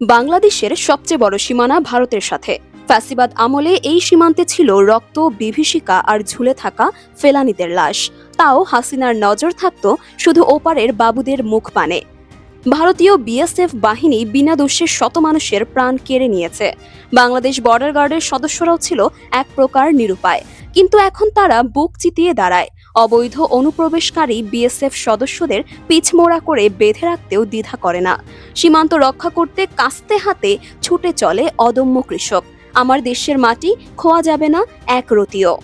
বাংলাদেশের সবচেয়ে বড় সীমানা ভারতের সাথে। ফ্যাসিবাদ আমলে এই সীমান্তে ছিল রক্ত, বিভীষিকা আর ঝুলে থাকা ফেলানিদের লাশ। তাও হাসিনার নজর থাকত শুধু ওপারের বাবুদের মুখ পানে। ভারতীয় বিএসএফ বাহিনী বিনা দোষে শত মানুষের প্রাণ কেড়ে নিয়েছে। বাংলাদেশ বর্ডার গার্ডের সদস্যরাও ছিল এক প্রকার নিরুপায়। কিন্তু এখন তারা বুক চিতিয়ে দাঁড়ায়। অবৈধ অনুপ্রবেশকারী বিএসএফ সদস্যদের পিছমোড়া করে বেঁধে রাখতেও দ্বিধা করে না। সীমান্ত রক্ষা করতে কাস্তে হাতে ছুটে চলে অদম্য কৃষক। আমার দেশের মাটি খোয়া যাবে না, এক রতিও।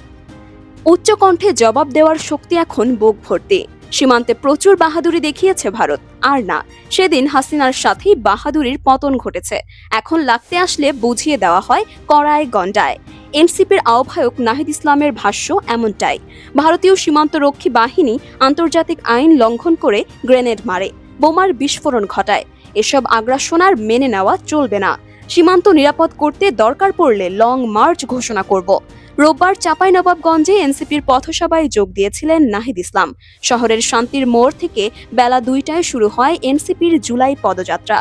উচ্চকণ্ঠে জবাব দেওয়ার শক্তি এখন বুক ভর্তি। সীমান্তে প্রচুর বাহাদুরি দেখিয়েছে ভারত। আর না, সেদিন হাসিনার সাথেই বাহাদুরির পতন ঘটেছে। এখন লাগতে আসলে বুঝিয়ে দেওয়া হয় কড়ায় গন্ডায় এনসিপির আহ্বায়ক নাহিদ ইসলামের ভাষ্য এমনটাই। ভারতীয় সীমান্তরক্ষী বাহিনী আন্তর্জাতিক আইন লঙ্ঘন করে গ্রেনেড মারে, বোমার বিস্ফোরণ ঘটায়। এসব আগ্রাসন আর মেনে নেওয়া চলবে না। সীমান্ত নিরাপদ করতে দরকার পড়লে লং মার্চ ঘোষণা করব। রোববার চাঁপাইনবাবগঞ্জে এনসিপির পথসভায় যোগ দিয়েছিলেন নাহিদ ইসলাম। শহরের শান্তির মোড় থেকে বেলা দুইটায় শুরু হয় এনসিপির জুলাই পদযাত্রা।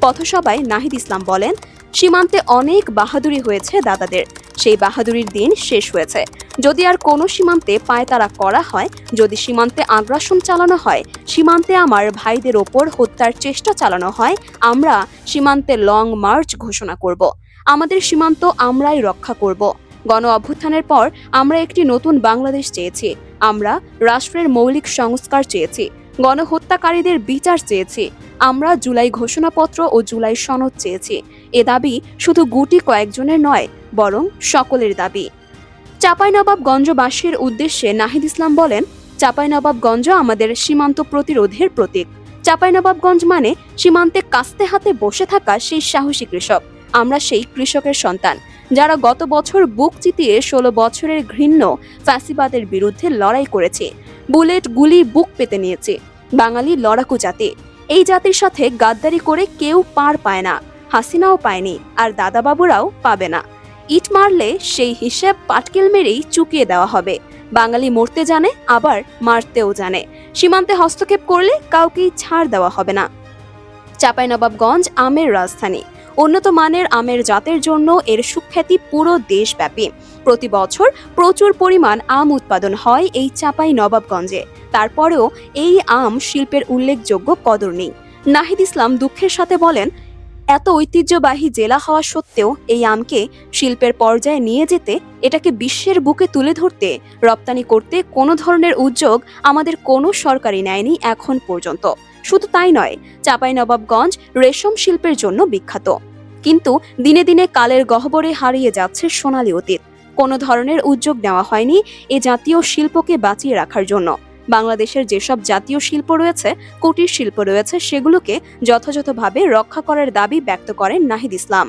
পথসভায় নাহিদ ইসলাম বলেন, সীমান্তে অনেক বাহাদুরি হয়েছে দাদাদের। সেই বাহাদুরির দিন শেষ হয়েছে। যদি আর কোনো সীমান্তে পায়তারা করা হয়, যদি সীমান্তে আগ্রাসন চালানো হয়, সীমান্তে আমার ভাইদের ওপর হত্যার চেষ্টা চালানো হয়, আমরা সীমান্তে লং মার্চ ঘোষণা করব। আমাদের সীমান্ত আমরাই রক্ষা করব। গণ অভ্যুত্থানের পর আমরা একটি নতুন বাংলাদেশ চেয়েছি। আমরা রাষ্ট্রের মৌলিক সংস্কার চেয়েছি। গণহত্যাকারীদের বিচার চেয়েছি। আমরা জুলাই ঘোষণাপত্র ও জুলাই সনদ চেয়েছি। এ দাবি শুধু গুটি কয়েকজনের নয় বরং সকলের দাবি। চাঁপাইনবাবগঞ্জবাসীর উদ্দেশ্যে নাহিদ ইসলাম বলেন, চাঁপাইনবাবগঞ্জ আমাদের সীমান্ত প্রতিরোধের প্রতীক। চাঁপাইনবাবগঞ্জ মানে সীমান্তে কাস্তে হাতে বসে থাকা সেই সাহসী কৃষক। আমরা সেই কৃষকের সন্তান, যারা গত বছর বুক চিতিয়ে ষোলো বছরের ঘৃণ্য ফ্যাসিবাদের বিরুদ্ধে লড়াই করেছে। বুলেট গুলি বুক পেতে নিয়েছে। বাঙালি লড়াকু জাতি। এই জাতির সাথে গাদ্দারি করে কেউ পার পায় না। হাসিনাও পায়নি, আর দাদাবাবুরাও পাবে না। ইট মারলে সেই হিসেব পাটকেল মেরেই চুকিয়ে দেওয়া হবে। বাঙালি মরতে জানে, আবার মারতেও জানে। সীমান্তে হস্তক্ষেপ করলে কাউকেই ছাড় দেওয়া হবে না। চাঁপাইনবাবগঞ্জ আমের রাজধানী। উন্নত মানের আমের জাতের জন্য এর সুখ্যাতি পুরো দেশব্যাপী। প্রতি বছর প্রচুর পরিমাণ আম উৎপাদন হয় এই চাপাই নবাবগঞ্জে তারপরেও এই আম শিল্পের উল্লেখযোগ্য কদর নেই। নাহিদ ইসলাম দুঃখের সাথে বলেন এত ঐতিহ্যবাহী জেলা হওয়া সত্ত্বেও এই আমকে শিল্পের পর্যায়ে নিয়ে যেতে, এটাকে বিশ্বের বুকে তুলে ধরতে, রপ্তানি করতে কোনো ধরনের উদ্যোগ আমাদের কোনো সরকারি নেয়নি এখন পর্যন্ত। শুধু তাই নয়, চাঁপাইনবাবগঞ্জ রেশম শিল্পের জন্য বিখ্যাত। কিন্তু দিনে দিনে কালের গহ্বরে হারিয়ে যাচ্ছে সোনালী অতীত। কোনো ধরনের উদ্যোগ নেওয়া হয়নি এ জাতীয় শিল্পকে বাঁচিয়ে রাখার জন্য। বাংলাদেশের যেসব জাতীয় শিল্প রয়েছে, কুটির শিল্প রয়েছে, সেগুলোকে যথাযথভাবে রক্ষা করার দাবি ব্যক্ত করেন নাহিদ ইসলাম।